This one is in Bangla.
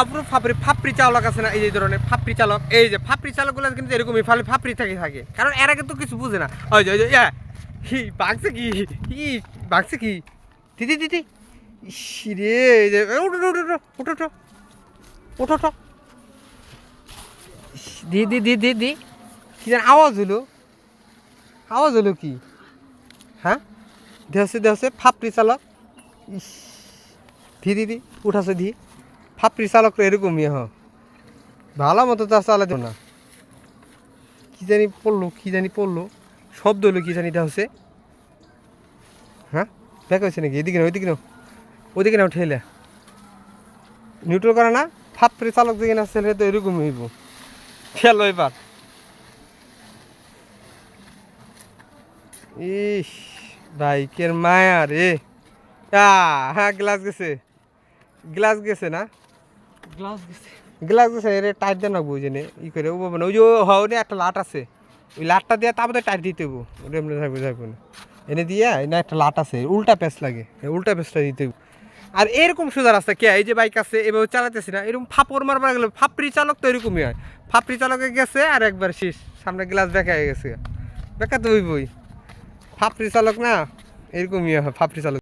আবরু ফাপড়ি ফাপড়ি চালক আছে না? এই যে ধরনের ফাপড়ি চালক। এই যে ফাপড়ি চালকগুলো কিন্তু এরকমই ফালে ফাপড়ি থেকে থাকে। কারণ এরা কিন্তু কিছু বুঝে না। ওই যে ওই যে কি বাগছে কি? কি বাগছে কি? দিদি দিদি রে উঠো উঠো উঠো উঠো উঠো ইস, দি দি দি দি দি। কি যেন আওয়াজ হলো। আওয়াজ হলো কি? হ্যাঁ? দেহসে দেহসে ফাপড়ি চালক। ইস। ধি দিদি উঠাছে দি। ফাপড়ি চালক এরকমই হ ভালো মতো তো চালাতে না। কি জানি পড়ল, কি জানি পড়ল। শব্দ হলো কি জানি হচ্ছে। হ্যাঁ? দেখা হয়েছে নাকি? এদিকে না ওইদিকে নাও। ওইদিকে নাও, ঠেলে। নিউট্রাল করে না, ফাপড়ি চালক দিকে না ছেলে তো এরকমই হইব। খেলো এবার। ইস, বাইকের মায়া রে। হ্যাঁ গ্লাস গেছে। গ্লাস গেছে না? গ্লাস গেছে গ্লাস গেছে রে টাইট দেন না বুঝে ই করে, ও বাবা, না, ওই যে হও রে একটা লাট আছে, ওই লাটটা দিয়ে তারপরে টাইট দিতে হব এমনি থাকবে থাকবে না। এনে দিয়ে না একটা লাট আছে, উল্টা পেস লাগে উল্টা পেসটা দিতে হইব। আর এরকম সোজা রাস্তা কে, এই যে বাইক আছে, এভাবে চালাতেছি না, এরকম ফাপড় মারবার গেলে ফাপড়ি চালক তো এরকমই হয়। ফাপড়ি চালকে গেছে আর একবার শেষ, সামনে গ্লাস বেঁকা হয়ে গেছে। বেঁকা তো হইবই। ফাপড়ি চালক না, এরকমই হয়, ফাপড়ি চালক।